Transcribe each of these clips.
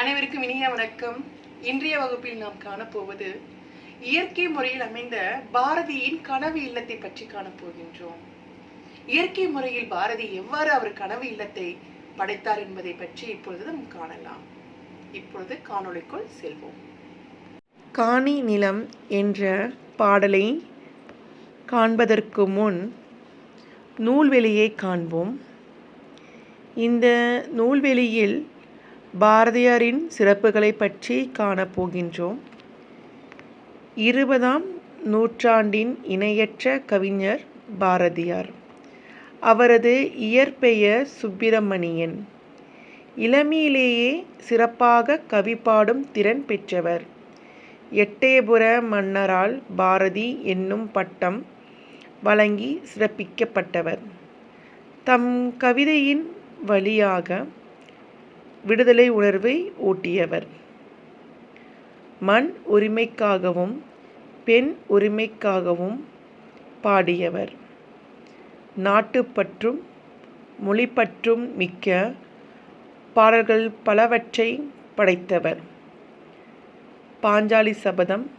அனைவருக்கும் இனிய வணக்கம். இன்றைய வகுப்பில் நாம் காணப்போவது இயற்கை முறையில் அமைந்த பாரதியின் கனவு இல்லத்தை பற்றி காணப்போகின்றோம். இயற்கை முறையில் பாரதி எவ்வாறு அவர் கனவு இல்லத்தை படைத்தார் என்பதை பற்றி இப்பொழுது நாம் காணலாம். இப்பொழுது காணொளிக்குள் செல்வோம். காணி நிலம் என்ற பாடலை காண்பதற்கு முன் நூல்வெளியை காண்போம். இந்த நூல்வெளியில் பாரதியாரின் சிறப்புகளை பற்றி காணப்போகின்றோம். இருபதாம் நூற்றாண்டின் இணையற்ற கவிஞர் பாரதியார். அவரது இயற்பெயர் சுப்பிரமணியன். இளமையிலேயே சிறப்பாக கவி பாடும் திறன் பெற்றவர். எட்டயபுர மன்னரால் பாரதி என்னும் பட்டம் வழங்கி சிறப்பிக்கப்பட்டவர். தம் கவிதையின் வழியாக விடுதலை உணர்வை ஊட்டியவர். மண் உரிமைக்காகவும் பெண் உரிமைக்காகவும் பாடியவர். நாட்டுப்பற்றும் மொழிப்பற்றும் மிக்க பாடல்கள் பலவற்றை படைத்தவர். பாஞ்சாலி சபதம்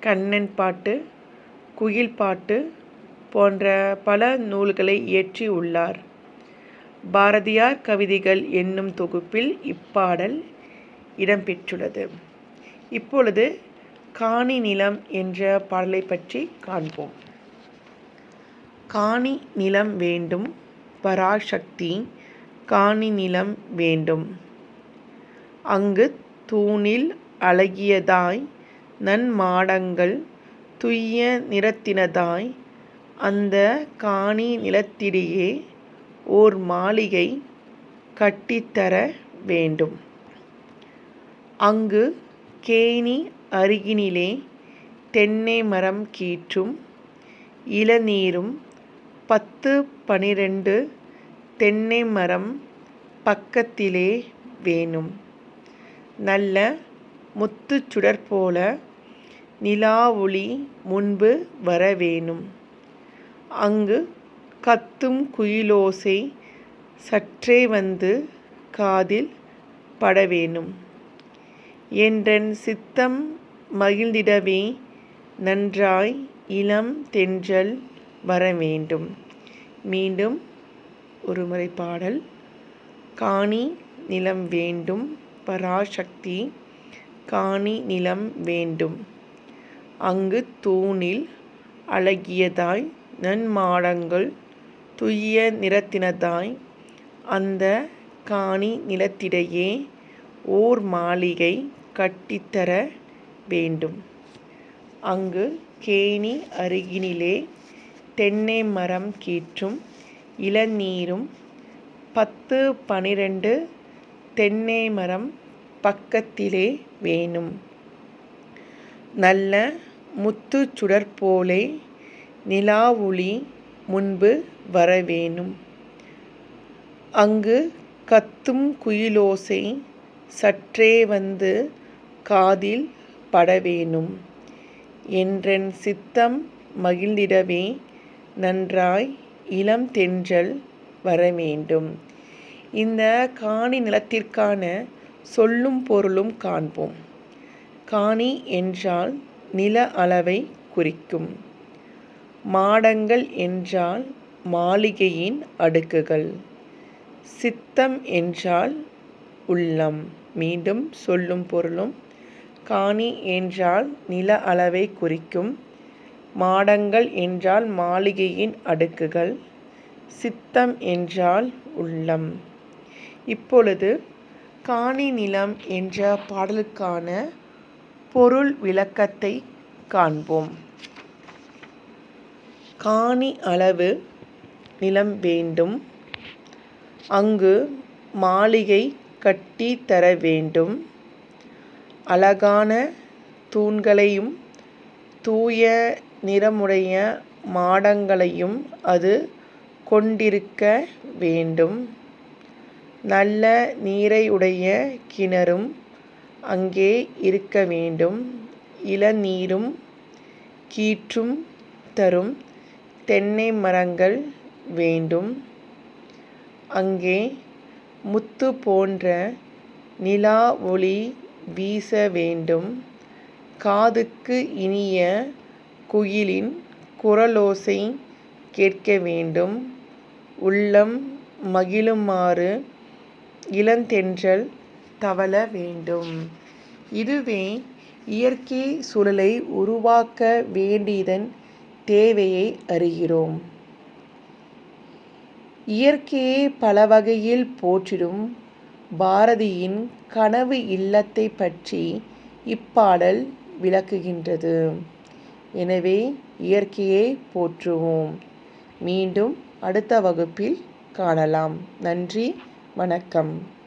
கண்ணன் பாட்டு குயில் பாட்டு போன்ற பல நூல்களை இயற்றி உள்ளார். பாரதியார் கவிதைகள் என்னும் தொகுப்பில் இப்பாடல் இடம்பெற்றுள்ளது. இப்பொழுது காணி நிலம் என்ற பாடலை பற்றி காண்போம். காணி நிலம் வேண்டும் பராசக்தி காணி நிலம் வேண்டும். அங்கு தூணில் அழகியதாய் நன்மாடங்கள் துய்ய நிறத்தினதாய் அந்த காணி நிலத்திடையே ஓர் மாளிகை கட்டித்தர வேண்டும். அங்கு கேணி அருகினிலே தென்னை மரம் கீற்றும் இளநீரும் பத்து பனிரெண்டு தென்னை மரம் பக்கத்திலே வேணும். நல்ல முத்துச்சுடர் போல நிலா ஒளி முன்பு வரவேணும் அங்கு கத்தும் குயிலோசை சற்றே வந்து காதில் படவேணும். என்றன் சித்தம் மகிழ்ந்திடவே நன்றாய் இளம் தென்றல் வர வேண்டும் மீண்டும் ஒருமுறை பாடல். காணி நிலம் வேண்டும் பராசக்தி காணி நிலம் வேண்டும். அங்கு தூணில் அழகியதாய் நன்மாடங்கள் துய்ய நிறத்தினதாய் அந்த காணி நிலத்திடையே ஓர் மாளிகை கட்டித்தர வேண்டும். அங்கு கேணி அருகினிலே தென்னை மரம் கீற்றும் இளநீரும் பத்து பனிரெண்டு தென்னை மரம் பக்கத்திலே வேணும். நல்ல முத்துச் சுடர் போலே நிலாவொளி முன்பு வரவேணும். அங்கு கத்தும் குயிலோசை சற்றே வந்து காதில் படவேணும். என்றன் சித்தம் மகிழ்ந்திடவே நன்றாய் இளம் தென்றல் வரவேண்டும். இந்த காணி நிலத்திற்கான சொல்லும் பொருளும் காண்போம். காணி என்றால் நில அளவை குறிக்கும். மாடங்கள் என்றால் மாளிகையின் அடுக்குகள். சித்தம் என்றால் உள்ளம். மீண்டும் சொல்லும் பொருளும் காணி என்றால் நில அளவை குறிக்கும். மாடங்கள் என்றால் மாளிகையின் அடுக்குகள். சித்தம் என்றால் உள்ளம். இப்பொழுது காணி நிலம் என்ற பாடலுக்கான பொருள் விளக்கத்தை காண்போம். காணி அளவு நிலம் வேண்டும். அங்கு மாளிகை கட்டி தர வேண்டும். அழகான தூண்களையும் தூய நிறமுடைய மாடங்களையும் அது கொண்டிருக்க வேண்டும். நல்ல நீரையுடைய கிணறும் அங்கே இருக்க வேண்டும். இளநீரும் கீற்றும் தரும் தென்னை மரங்கள் வேண்டும். அங்கே முத்து போன்ற நிலா ஒளி வீச வேண்டும். காதுக்கு இனிய குயிலின் குரலோசை கேட்க வேண்டும். உள்ளம் மகிழுமாறு இளந்தென்றல் தவழ வேண்டும். இதுவே இயற்கை சூழலை உருவாக்க வேண்டியதன் தேவையை அறிகிறோம். இயற்கையை பல வகையில் போற்றிடும். பாரதியின் கனவு இல்லத்தை பற்றி இப்பாடல் விளக்குகின்றது. எனவே இயற்கையை போற்றுவோம். மீண்டும் அடுத்த வகுப்பில் காணலாம். நன்றி. வணக்கம்.